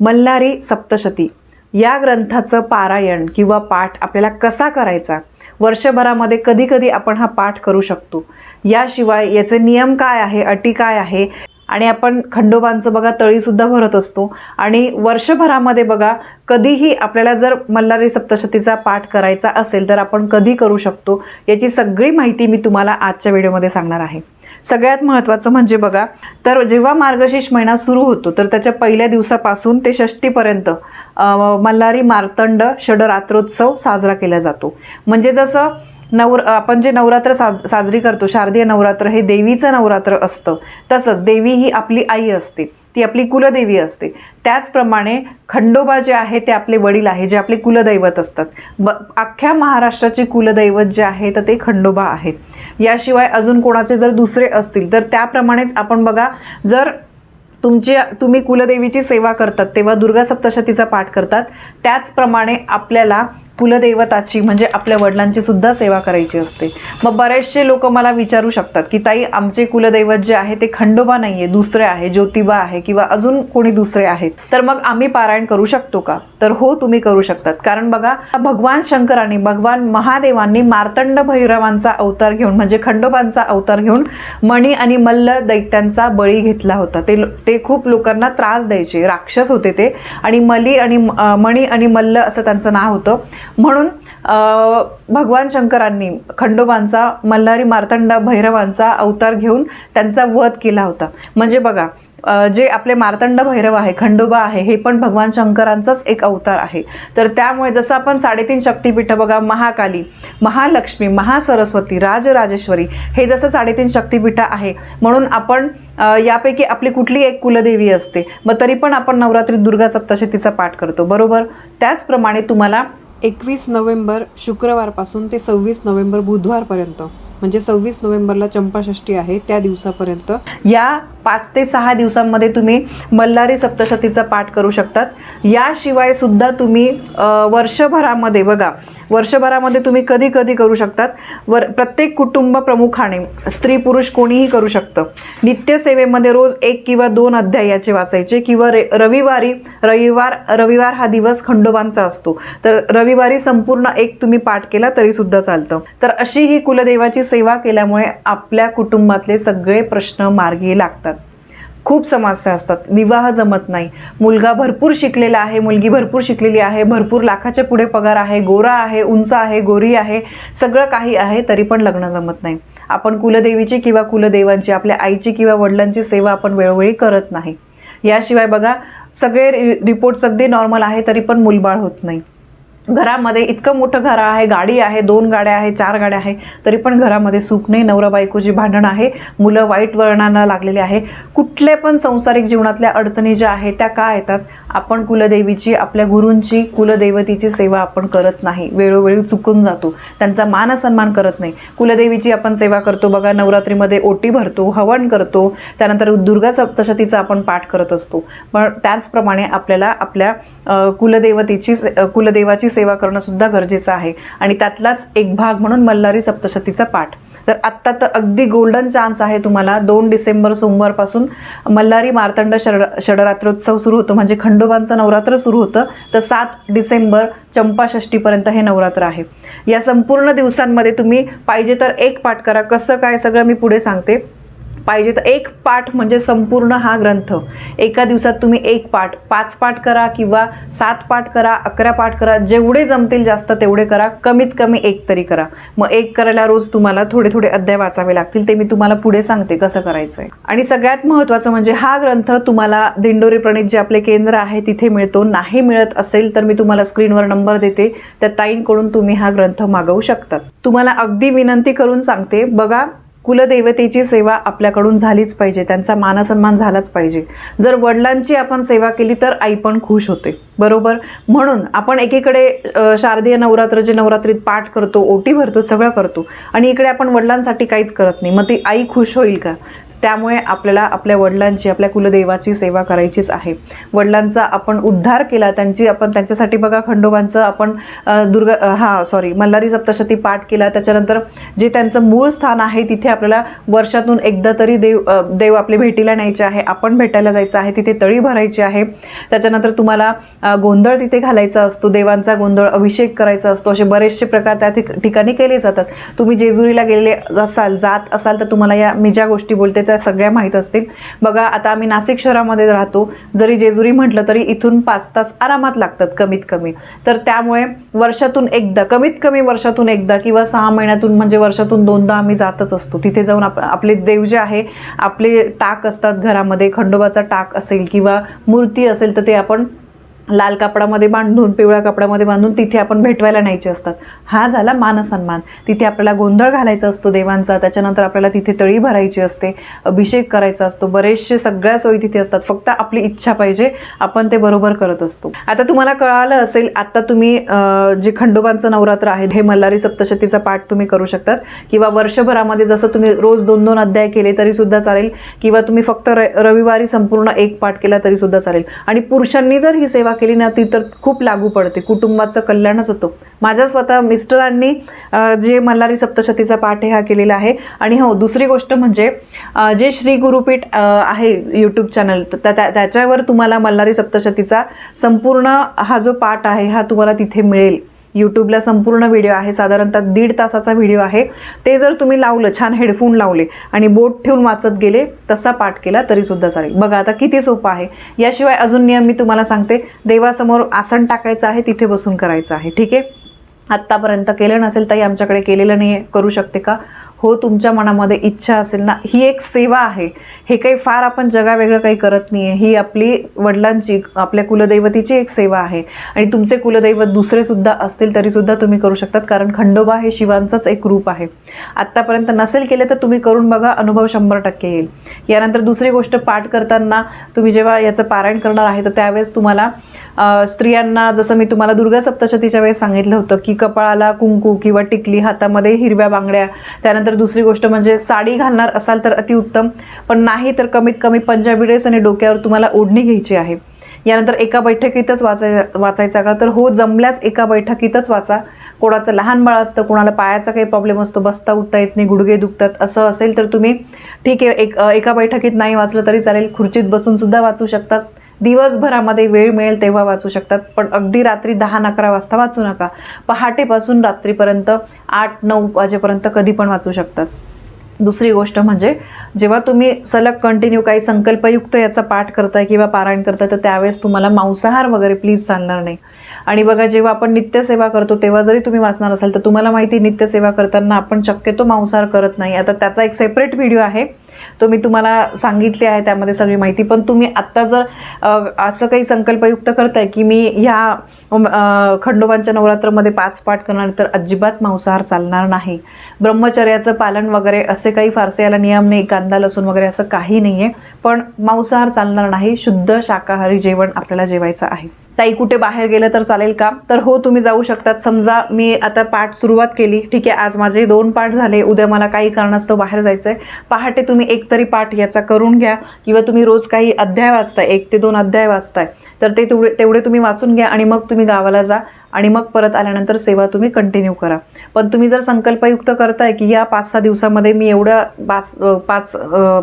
मल्हारी सप्तशती. या ग्रंथाचं पारायण किंवा पाठ आपल्याला कसा करायचा? वर्षभरामध्ये कधी कधी आपण हा पाठ करू शकतो. याशिवाय याचे नियम काय आहे अटी काय आहे? आणि आपण खंडोबांचं बघा तळीसुद्धा भरत असतो. आणि वर्षभरामध्ये बघा कधीही आपल्याला जर मल्हारी सप्तशतीचा पाठ करायचा असेल तर आपण कधी करू शकतो? याची सगळी माहिती मी तुम्हाला आजच्या व्हिडिओमध्ये सांगणार आहे. सगळ्यात महत्त्वाचं म्हणजे बघा तर जेव्हा मार्गशीर्ष महिना सुरू होतो तर त्याच्या पहिल्या दिवसापासून ते षष्टीपर्यंत मल्हारी मार्तंड षडरात्रोत्सव साजरा केला जातो. म्हणजे जसं नवर आपण जे नवरात्र साज साजरी करतो शारदीय नवरात्र हे देवीचं नवरात्र असतं तसंच देवी ही आपली आई असते. ती आपली कुलदेवी असते. त्याचप्रमाणे खंडोबा जे आहे ते आपले वडील आहे जे आपले कुलदैवत असतात. ब अख्ख्या महाराष्ट्राचे कुलदैवत जे आहे तर ते खंडोबा आहेत. याशिवाय अजून कोणाचे जर दुसरे असतील तर त्याप्रमाणेच आपण बघा जर तुमची तुम्ही कुलदेवीची सेवा करतात तेव्हा दुर्गा सप्तशतीचा पाठ करतात. त्याचप्रमाणे आपल्याला कुलदैवताची म्हणजे आपल्या वडिलांची सुद्धा सेवा करायची असते. मग बरेचसे लोक मला विचारू शकतात की ताई आमचे कुलदैवत जे आहे ते खंडोबा नाही आहे दुसरे आहे ज्योतिबा आहे किंवा अजून कोणी दुसरे आहेत. तर मग आम्ही पारायण करू शकतो का? तर हो तुम्ही करू शकतात. कारण बघा भगवान शंकरांनी भगवान महादेवांनी मार्तंड भैरवांचा अवतार घेऊन म्हणजे खंडोबांचा अवतार घेऊन मणी आणि मल्ल दैत्यांचा बळी घेतला होता. ते ते खूप लोकांना त्रास द्यायचे राक्षस होते ते. आणि मली आणि मणी आणि मल्ल असं त्यांचं नाव होतं. म्हणून भगवान शंकरांनी खंडोबांचा मल्हारी मार्तंड भैरवांचा अवतार घेऊन त्यांचा वध केला होता. म्हणजे बघा जे आपले मार्तंड भैरव आहे खंडोबा आहे हे पण भगवान शंकरांचाच एक अवतार आहे. तर त्यामुळे जसं आपण साडेतीन शक्तीपीठं बघा महाकाली महालक्ष्मी महासरस्वती राजराजेश्वरी हे जसं साडेतीन शक्तीपीठं आहे म्हणून आपण यापैकी आपली कुठली एक कुलदेवी असते मग तरी पण आपण नवरात्री दुर्गा सप्तशतीचा पाठ करतो बरोबर? त्याचप्रमाणे तुम्हाला एकवीस नोव्हेंबर शुक्रवारपासून ते सव्वीस नोव्हेंबर बुधवारपर्यंत म्हणजे सव्वीस नोव्हेंबरला चंपाषष्ठी आहे त्या दिवसापर्यंत. या पाच ते सहा दिवसांमध्ये तुम्ही मल्हारी सप्तशतीचा पाठ करू शकतात. याशिवाय सुद्धा तुम्ही वर्षभरामध्ये बघा वर्षभरामध्ये तुम्ही कधी कधी करू शकतात. वर प्रत्येक कुटुंब प्रमुखाने स्त्री पुरुष कोणीही करू शकतं. नित्यसेवेमध्ये रोज एक किंवा दोन अध्याय याचे वाचायचे किंवा रे रविवारी रविवार रविवार हा दिवस खंडोबांचा असतो. तर रवि रविवारी संपूर्ण एक तुम्ही पाठ केला तरी सुद्धा चालतं. तर अशी ही कुलदेवाची सेवा केल्यामुळे आपल्या कुटुंबातले सगळे प्रश्न मार्गी लागतात. खूप समस्या असतात. विवाह जमत नाही. मुलगा भरपूर शिकलेला आहे मुलगी भरपूर शिकलेली आहे भरपूर लाखाच्या पुढे पगार आहे गोरा आहे उंच आहे गोरी आहे सगळं काही आहे तरी पण लग्न जमत नाही. आपण कुलदेवीची किंवा कुलदेवांची आपल्या आईची किंवा वडिलांची सेवा आपण वेळोवेळी करत नाही. याशिवाय बघा सगळे रि रिपोर्ट्स अगदी नॉर्मल आहे तरी पण मुलबाळ होत नाही. घरामध्ये इतकं मोठं घर आहे गाडी आहे दोन गाड्या आहे चार गाड्या आहे तरी पण घरामध्ये सुख नाही. नवरा बायकोची भांडण आहे मुलं वाईट वळणाला लागलेली आहे. कुठले पण संसारिक जीवनातल्या अडचणी ज्या आहेत त्या का येतात? आपण कुलदेवीची आपल्या गुरूंची कुलदैवतीची सेवा आपण करत नाही. वेळोवेळी चुकून जातो. त्यांचा मान सन्मान करत नाही. कुलदेवीची आपण सेवा करतो. बघा नवरात्रीमध्ये ओटी भरतो हवन करतो. त्यानंतर दुर्गा सप्तशतीचा आपण पाठ करत असतो. पण त्याचप्रमाणे आपल्याला आपल्या कुलदेवतेची से- कुलदेवाची सेवा करणंसुद्धा गरजेचं आहे. आणि त्यातलाच एक भाग म्हणून मल्हारी सप्तशतीचा पाठ. तर आत्ता तर अगदी गोल्डन चान्स आहे तुम्हाला. दोन डिसेंबर सोमवारपासून मल्हारी मार्तंड षड षडरात्रोत्सव सुरू होतो. म्हणजे खंडोबांचं नवरात्र सुरू होतं. तर सात डिसेंबर चंपाषष्टीपर्यंत हे नवरात्र आहे. या संपूर्ण दिवसांमध्ये तुम्ही पाहिजे तर एक पाठ करा. कसं काय सगळं मी पुढे सांगते. पाहिजे तर एक पाठ म्हणजे संपूर्ण हा ग्रंथ. एका दिवसात तुम्ही एक पाठ पाच पाठ करा किंवा सात पाठ करा अकरा पाठ करा जेवढे जमतील जास्त तेवढे करा कमीत कमी एक तरी करा. मग एक करायला रोज तुम्हाला थोडे थोडे अध्याय वाचावे लागतील ते मी तुम्हाला पुढे सांगते कसं करायचं आहे आणि सगळ्यात महत्त्वाचं म्हणजे हा ग्रंथ तुम्हाला दिंडोरी प्रणित जे आपले केंद्र आहे तिथे मिळतो नाही मिळत असेल तर मी तुम्हाला स्क्रीनवर नंबर देते त्या ताईंकडून तुम्ही हा ग्रंथ मागवू शकतात. तुम्हाला अगदी विनंती करून सांगते बघा कुलदेवतेची सेवा आपल्याकडून झालीच पाहिजे. त्यांचा मानसन्मान झालाच पाहिजे. जर वडिलांची आपण सेवा केली तर आई पण खुश होते. बरोबर? म्हणून आपण एकीकडे शारदीय नवरात्र जे नवरात्रीत पाठ करतो ओटी भरतो सगळं करतो. आणि इकडे आपण वडिलांसाठी काहीच करत नाही. मग ती आई खुश होईल का? त्यामुळे आपल्याला आपल्या वडिलांची आपल्या कुलदेवाची सेवा करायचीच आहे. वडिलांचा आपण उद्धार केला त्यांची आपण त्यांच्यासाठी बघा खंडोबांचं आपण दुर्ग दुर्गा हा सॉरी मल्हारी सप्तशती पाठ केला. त्याच्यानंतर जे त्यांचं मूळ स्थान आहे तिथे आपल्याला वर्षातून एकदा तरी देव देव आपले भेटीला न्यायचे आहे. आपण भेटायला जायचं आहे तिथे तळी भरायची आहे. त्याच्यानंतर तुम्हाला गोंधळ तिथे घालायचा असतो. देवांचा गोंधळ अभिषेक करायचा असतो. असे बरेचसे प्रकार त्या ठिक- ठिकाणी केले जातात. तुम्ही जेजुरीला गेलेले असाल जात असाल तर तुम्हाला या मी ज्या गोष्टी बोलते त्या सगळ्या माहीत असतील. बघा आता आम्ही नाशिक शहरामध्ये राहतो. जरी जेजुरी म्हटलं तरी इथून पाच तास आरामात लागतात कमीत कमी. तर त्यामुळे वर्षातून एकदा कमीत कमी वर्षातून एकदा किंवा सहा महिन्यातून म्हणजे वर्षातून दोनदा आम्ही जातच असतो. तिथे जाऊन आप आपले देव जे आहे आपले टाक असतात घरामध्ये खंडोबाचा टाक असेल किंवा मूर्ती असेल तर ते आपण लाल कापडामध्ये बांधून पिवळ्या कपड्यामध्ये बांधून तिथे आपण भेटवायला न्यायचे असतात. हा झाला मानसन्मान. तिथे आपल्याला गोंधळ घालायचा असतो देवांचा त्याच्यानंतर आपल्याला तिथे तळी भरायची असते अभिषेक करायचा असतो बरेचसे सगळ्या सोयी तिथे असतात. फक्त आपली इच्छा पाहिजे आपण ते बरोबर करत असतो. आता तुम्हाला कळालं असेल आता तुम्ही जे खंडोबांचं नवरात्र आहे हे मल्हारी सप्तशतीचा पाठ तुम्ही करू शकतात. किंवा वर्षभरामध्ये जसं तुम्ही रोज दोन दोन अध्याय केले तरी सुद्धा चालेल. किंवा तुम्ही फक्त र रविवारी संपूर्ण एक पाठ केला तरी सुद्धा चालेल. आणि पुरुषांनी जर ही सेवा केली ना ती तर खूप लागू पडते. कुटुंबाचं कल्याणच होतं. माझ्या स्वतः मिस्टरांनी जे मल्हारी सप्तशतीचा पाठ आहे हा केलेला आहे. आणि हो दुसरी गोष्ट म्हणजे जे श्री गुरुपीठ आहे यूट्यूब चॅनल तर त्या- त्याच्यावर तुम्हाला मल्हारी सप्तशतीचा संपूर्ण हा जो पाठ आहे हा तुम्हाला तिथे मिळेल. यूट्यूबला संपूर्ण व्हिडिओ आहे. साधारणतः दीड तासाचा व्हिडिओ आहे. ते जर तुम्ही लावलं छान हेडफोन लावले आणि बोट ठेवून वाचत गेले तसा पाठ केला तरीसुद्धा चालेल. बघा आता किती सोपं आहे. याशिवाय अजून नियम मी तुम्हाला सांगते. देवासमोर आसन टाकायचं आहे तिथे बसून करायचं आहे. ठीक आहे? आत्तापर्यंत केलं नसेल तरी आमच्याकडे केलेलं नाही करू शकते का? हो तुमच्या मनामध्ये इच्छा असेल ना ही एक सेवा आहे. हे काही फार आपण जगावेगळं काही करत नाही आहे ही आपली वडिलांची आपल्या कुलदैवतीची एक सेवा आहे. आणि तुमचे कुलदैवत दुसरेसुद्धा असतील तरीसुद्धा तुम्ही करू शकतात कारण खंडोबा हे शिवांचंच एक रूप आहे. आत्तापर्यंत नसेल केले तर तुम्ही करून बघा अनुभव शंभर टक्के येईल. यानंतर दुसरी गोष्ट पाठ करताना तुम्ही जेव्हा याचं पारायण करणार आहे तर त्यावेळेस तुम्हाला स्त्रियांना जसं मी तुम्हाला दुर्गा सप्तशतीच्या वेळेस सांगितलं होतं की कपाळाला कुंकू किंवा टिकली हातामध्ये हिरव्या बांगड्या त्यानंतर दुसरी गोष्ट म्हणजे साडी घालणार असाल तर अतिउत्तम पण नाही तर कमीत कमी पंजाबी ड्रेस आणि डोक्यावर तुम्हाला ओढणी घ्यायची आहे. यानंतर एका बैठकीतच वाचाय वाचायचा का तर हो जमल्यास एका बैठकीतच वाचा. कोणाचं लहान बाळ असतं कोणाला पायाचा काही प्रॉब्लेम असतो बसता उठता येत नाही गुडघे दुखतात असं असेल तर तुम्ही ठीक आहे एक एका बैठकीत नाही वाचलं तरी चालेल खुर्चीत बसून सुद्धा वाचू शकतात दिवसभरामध्ये वेळ मिळेल तेव्हा वाचू शकतात. पण अगदी रात्री दहा अकरा वाजता वाचू नका. पहाटेपासून रात्रीपर्यंत आठ नऊ वाजेपर्यंत कधी पण वाचू शकतात. दुसरी गोष्ट म्हणजे जेव्हा तुम्ही सलग कंटिन्यू काही संकल्पयुक्त याचा पाठ करताय किंवा पारायण करताय तर त्यावेळेस तुम्हाला मांसाहार वगैरे प्लीज चालणार नाही. आणि बघा जेव्हा आपण नित्यसेवा करतो तेव्हा जरी तुम्ही वाचणार असाल तर तुम्हाला माहिती आहे, नित्यसेवा करताना आपण शक्यतो मांसाहार करत नाही. आता त्याचा एक सेपरेट व्हिडिओ आहे. तो मी तुम्हाला सांगितले आहे त्यामध्ये सगळी माहिती. पण तुम्ही आत्ता जर असं काही संकल्पयुक्त करताय की मी ह्या खंडोबांच्या नवरात्रमध्ये पाच पाठ करणार तर अजिबात मांसाहार चालणार नाही. ब्रह्मचर्याचं पालन वगैरे असे काही फारसे याला नियम नाही कांदा लसूण वगैरे असं काही नाही आहे पण मांसाहार चालणार नाही शुद्ध शाकाहारी जेवण आपल्याला जेवायचं आहे. ताई कुठे बाहेर गेलं तर चालेल का? तर हो तुम्ही जाऊ शकतात. समजा मी आता पाठ सुरुवात केली. ठीक आहे आज माझे दोन पाठ झाले. उद्या मला काही कारणास्तव बाहेर जायचं आहे पहाटे तुम्ही एक तरी पाठ याचा करून घ्या. किंवा तुम्ही रोज काही अध्याय वाचताय एक ते दोन अध्याय वाचताय. तर ते तेवढे तेवढे तुम्ही वाचून घ्या आणि मग तुम्ही गावाला जा आणि मग परत आल्यानंतर सेवा तुम्ही कंटिन्यू करा. पण तुम्ही जर संकल्पयुक्त करताय की या पाच सहा दिवसामध्ये मी एवढा पाच पाच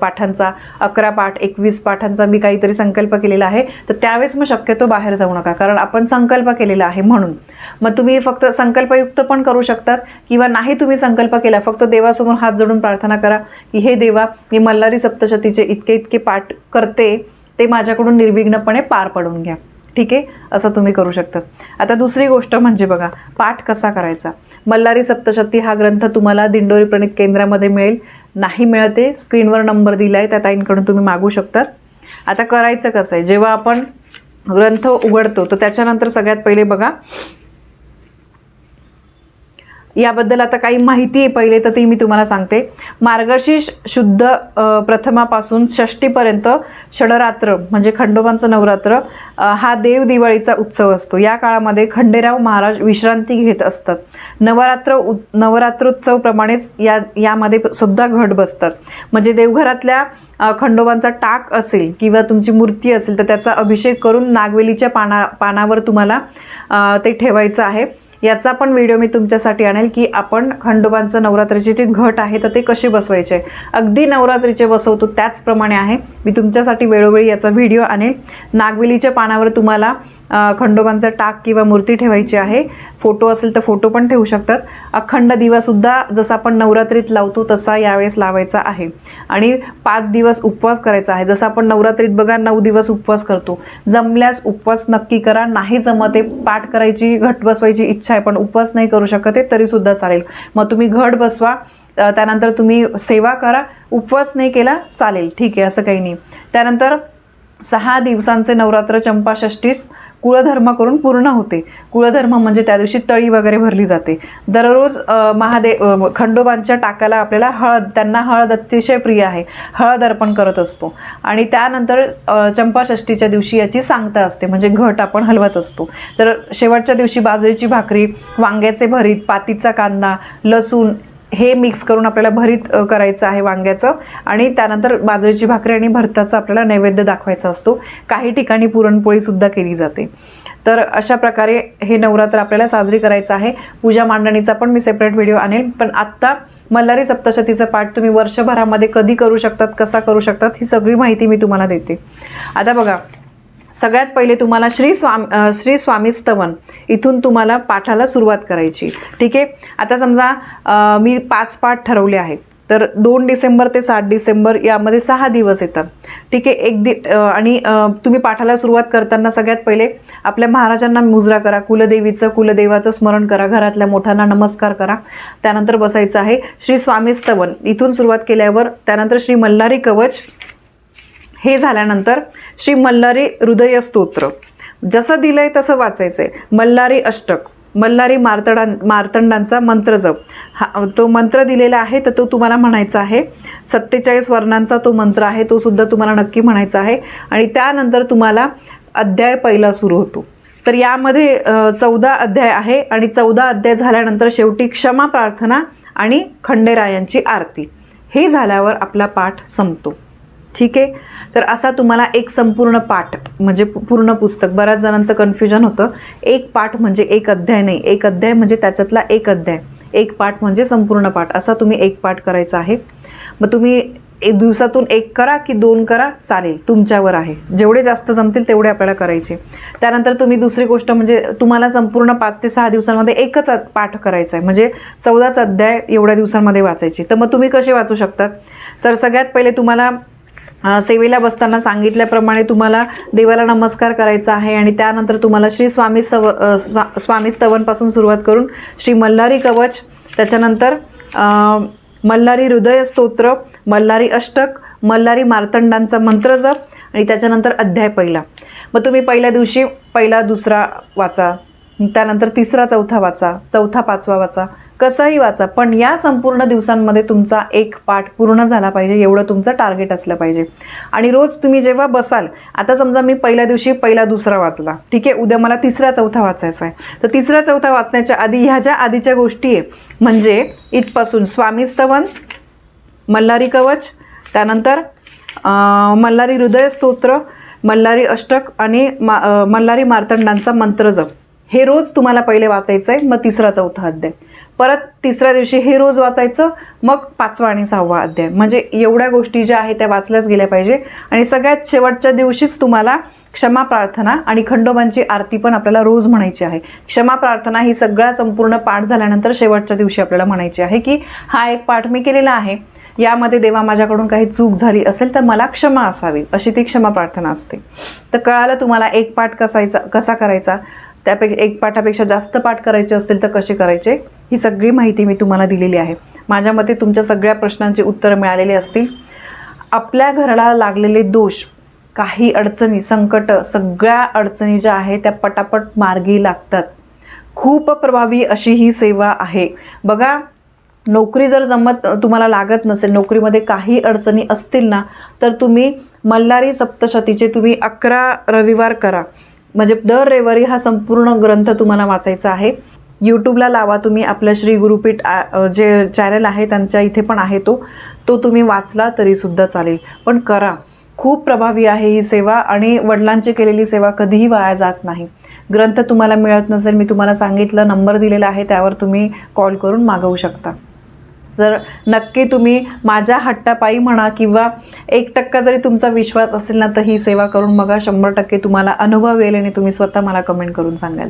पाठांचा अकरा पाठ एकवीस पाठांचा मी काहीतरी संकल्प केलेला आहे तर त्यावेळेस मग शक्यतो बाहेर जाऊ नका. कारण आपण संकल्प केलेला आहे म्हणून. मग तुम्ही फक्त संकल्पयुक्त पण करू शकतात किंवा नाही तुम्ही संकल्प केला फक्त देवासमोर हात जोडून प्रार्थना करा की हे देवा मी मल्हारी सप्तशतीचे इतके इतके पाठ करते ते माझ्याकडून निर्विघ्नपणे पार पडून घ्या. ठीक आहे? असं तुम्ही करू शकता. आता दुसरी गोष्ट म्हणजे बघा पाठ कसा करायचा? मल्हारी सप्तशती हा ग्रंथ तुम्हाला दिंडोरी प्रणित केंद्रामध्ये मिळेल. नाही मिळते स्क्रीनवर नंबर दिला आहे त्या ताईंकडून तुम्ही मागू शकता. आता करायचं कसं आहे? जेव्हा आपण ग्रंथ उघडतो तर त्याच्यानंतर सगळ्यात पहिले बघा याबद्दल आता काही माहिती आहे. पहिले तर ती मी तुम्हाला सांगते. मार्गशीर्ष शुद्ध प्रथमापासून षष्टीपर्यंत षडरात्र म्हणजे खंडोबांचं नवरात्र हा देव दिवाळीचा उत्सव असतो. या काळामध्ये खंडेराव महाराज विश्रांती घेत असतात. नवरात्र उ नवरात्रोत्सवप्रमाणेच या यामध्ये सुद्धा घट बसतात. म्हणजे देवघरातल्या खंडोबांचा टाक असेल किंवा तुमची मूर्ती असेल तर त्याचा अभिषेक करून नागवेलीच्या पाना पानावर तुम्हाला ते ठेवायचं आहे. याचा पण व्हिडिओ मी तुमच्यासाठी आणेल की आपण खंडोबांचं नवरात्रीचे जे घट आहे तर ते कसे बसवायचे? अगदी नवरात्रीचे बसवतो त्याचप्रमाणे आहे. मी तुमच्यासाठी वेळोवेळी याचा व्हिडिओ आणेल. नागवेलीच्या पानावर तुम्हाला खंडोबांचा टाक किंवा मूर्ती ठेवायची आहे. फोटो असेल तर फोटो पण ठेवू शकतात. अखंड दिवासुद्धा जसा आपण नवरात्रीत लावतो तसा यावेळेस लावायचा आहे. आणि पाच दिवस उपवास करायचा आहे. जसं आपण नवरात्रीत बघा नऊ दिवस उपवास करतो. जमल्यास उपवास नक्की करा. नाही जमत आहे पाठ करायची घट बसवायची इच्छा आहे पण उपवास नाही करू शकत आहे तरीसुद्धा चालेल. मग तुम्ही घट बसवा. त्यानंतर तुम्ही सेवा करा. उपवास नाही केला चालेल. ठीक आहे असं काही नाही. त्यानंतर सहा दिवसांचे नवरात्र चंपाषष्टीस कुळधर्म करून पूर्ण होते. कुळधर्म म्हणजे त्या दिवशी तळी वगैरे भरली जाते. दररोज महादेव खंडोबांच्या टाकाला आपल्याला हळद त्यांना हळद अतिशय प्रिय आहे. हळद अर्पण करत असतो. आणि त्यानंतर चंपाषष्ठीच्या चंपाषष्टीच्या दिवशी याची सांगता असते. म्हणजे घट आपण हलवत असतो. तर शेवटच्या दिवशी बाजरीची भाकरी वांग्याचे भरीत पातीचा कांदा लसूण हे मिक्स करून आपल्याला भरीत करायचं आहे वांग्याचं. आणि त्यानंतर बाजरीची भाकरी आणि भरताचा आपल्याला नैवेद्य दाखवायचा असतो. काही ठिकाणी पुरणपोळीसुद्धा केली जाते. तर अशा प्रकारे हे नवरात्र आपल्याला साजरी करायचं आहे. पूजा मांडणीचा पण मी सेपरेट व्हिडिओ आणेल पण आत्ता मल्हारी सप्तशतीचा पाठ तुम्ही वर्षभरामध्ये कधी करू शकतात कसा करू शकतात ही सगळी माहिती मी तुम्हाला देते. आता बघा सगळ्यात पहिले तुम्हाला श्री स्वाम श्री स्वामी स्तवन इथून तुम्हाला पाठाला सुरुवात करायची. ठीक आहे? आता समजा मी पाच पाठ ठरवले आहेत. तर दोन डिसेंबर ते सात डिसेंबर यामध्ये सहा दिवस येतात. ठीक आहे? एक दि आणि तुम्ही पाठाला सुरुवात करताना सगळ्यात पहिले आपल्या महाराजांना मुजरा करा कुलदेवीचं कुलदेवाचं स्मरण करा घरातल्या मोठ्यांना नमस्कार करा. त्यानंतर बसायचं आहे श्री स्वामी स्तवन. इथून सुरुवात केल्यावर त्यानंतर श्री मल्हारी कवच हे झाल्यानंतर श्री मल्हारी हृदय स्तोत्र. जसं दिलंय तसं वाचायचं आहे मल्हारी अष्टक मल्हारी मार्तडां मार्तंडांचा मंत्र जप. हा तो मंत्र दिलेला आहे तर तो तुम्हाला म्हणायचा आहे. सत्तेचाळीस वर्णांचा तो मंत्र आहे तो सुद्धा तुम्हाला नक्की म्हणायचा आहे. आणि त्यानंतर तुम्हाला अध्याय पहिला सुरू होतो. तर यामध्ये चौदा अध्याय आहे आणि चौदा अध्याय झाल्यानंतर शेवटी क्षमा प्रार्थना आणि खंडेरायांची आरती. हे झाल्यावर आपला पाठ संपतो. ठीक आहे? तर असा तुम्हाला एक संपूर्ण पाठ म्हणजे पूर्ण पुस्तक बऱ्याच जणांचं कन्फ्युजन होतं. एक पाठ म्हणजे एक अध्याय नाही एक अध्याय म्हणजे त्याच्यातला एक अध्याय. एक पाठ म्हणजे संपूर्ण पाठ असा तुम्ही एक पाठ करायचा आहे. मग तुम्ही एक दिवसातून एक करा की दोन करा चालेल तुमच्यावर आहे. जेवढे जास्त जमतील तेवढे आपल्याला करायचे. त्यानंतर तुम्ही दुसरी गोष्ट म्हणजे तुम्हाला संपूर्ण पाच ते सहा दिवसांमध्ये एकच पाठ करायचा आहे. म्हणजे चौदाच अध्याय एवढ्या दिवसांमध्ये वाचायची. तर मग तुम्ही कसे वाचू शकतात तर सगळ्यात पहिले तुम्हाला सेवेला बसताना सांगितल्याप्रमाणे तुम्हाला देवाला नमस्कार करायचा आहे आणि त्यानंतर तुम्हाला श्री स्वामी सव स्वा स्वामी स्तवनपासून सुरुवात करून श्री मल्हारी कवच त्याच्यानंतर मल्हारी हृदय स्तोत्र मल्हारी अष्टक मल्हारी मार्तंडांचा मंत्र जप आणि त्याच्यानंतर अध्याय पहिला. मग तुम्ही पहिल्या दिवशी पहिला दुसरा वाचा त्यानंतर तिसरा चौथा वाचा चौथा पाचवा वाचा कसंही वाचा पण या संपूर्ण दिवसांमध्ये तुमचा एक पाठ पूर्ण झाला पाहिजे एवढं तुमचं टार्गेट असलं पाहिजे. आणि रोज तुम्ही जेव्हा बसाल आता समजा मी पहिल्या दिवशी पहिला दुसरा वाचला ठीक आहे? उद्या मला तिसरा चौथा वाचायचा आहे. तर तिसरा चौथा वाचण्याच्या आधी ह्या ज्या आधीच्या गोष्टी आहे म्हणजे इथपासून स्वामी स्तवन मल्हारी कवच त्यानंतर मल्हारी हृदय स्तोत्र मल्हारी अष्टक आणि मा मल्हारी मार्तंडांचा मंत्र जप. हे रोज तुम्हाला पहिले वाचायचं आहे मग तिसरा चौथा अध्याय. परत तिसऱ्या दिवशी हे रोज वाचायचं मग पाचवा आणि सहावा अध्याय. म्हणजे एवढ्या गोष्टी ज्या आहेत त्या वाचल्याच गेल्या पाहिजे. आणि सगळ्यात शेवटच्या दिवशीच तुम्हाला क्षमा प्रार्थना आणि खंडोबांची आरती पण आपल्याला रोज म्हणायची आहे. क्षमा प्रार्थना ही सगळा संपूर्ण पाठ झाल्यानंतर शेवटच्या दिवशी आपल्याला म्हणायची आहे की हा एक पाठ मी केलेला आहे. यामध्ये देवा माझ्याकडून काही चूक झाली असेल तर मला क्षमा असावी. अशी ती क्षमा प्रार्थना असते. तर कळालं तुम्हाला एक पाठ कसायचा कसा करायचा? त्यापेक्षा एक पाठापेक्षा जास्त पाठ करायचे असतील तर कसे करायचे? ही सगळी माहिती मी तुम्हाला दिलेली आहे. माझ्या मते तुमच्या सगळ्या प्रश्नांची उत्तरं मिळालेली असतील. आपल्या घराला लागलेले दोष काही अडचणी संकट सगळ्या अडचणी ज्या आहेत त्या पटापट मार्गी लागतात. खूप प्रभावी अशी ही सेवा आहे. बघा नोकरी जर जमत तुम्हाला लागत नसेल नोकरीमध्ये काही अडचणी असतील ना तर तुम्ही मल्हारी सप्तशतीचे तुम्ही अकरा रविवार करा. म्हणजे दर रविवारी हा संपूर्ण ग्रंथ तुम्हाला वाचायचा आहे. यूट्यूबला लावा. तुम्ही आपलं श्री गुरुपीठ जे चॅनल आहे त्यांच्या इथे पण आहे तो. तो तुम्ही वाचला तरीसुद्धा चालेल. पण करा. खूप प्रभावी आहे ही सेवा आणि वडिलांची केलेली सेवा कधीही वाया जात नाही. ग्रंथ तुम्हाला मिळत नसेल मी तुम्हाला सांगितलं नंबर दिलेला आहे त्यावर तुम्ही कॉल करून मागवू शकता. तर नक्की तुम्ही माझ्या हट्टापायी म्हणा किंवा एक टक्का जरी तुमचा विश्वास असेल ना तर ही सेवा करून बघा. शंभर टक्के तुम्हाला अनुभव येईल आणि तुम्ही स्वतः मला कमेंट करून सांगाल.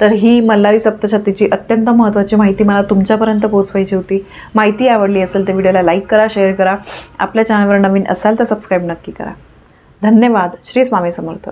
तर ही मल्हारी सप्तशतीची अत्यंत महत्त्वाची माहिती मला तुमच्यापर्यंत पोहोचवायची होती. माहिती आवडली असेल तर व्हिडिओला लाईक करा शेअर करा. आपल्या चॅनलवर नवीन असाल तर सबस्क्राईब नक्की करा. धन्यवाद. श्री स्वामी समर्थ.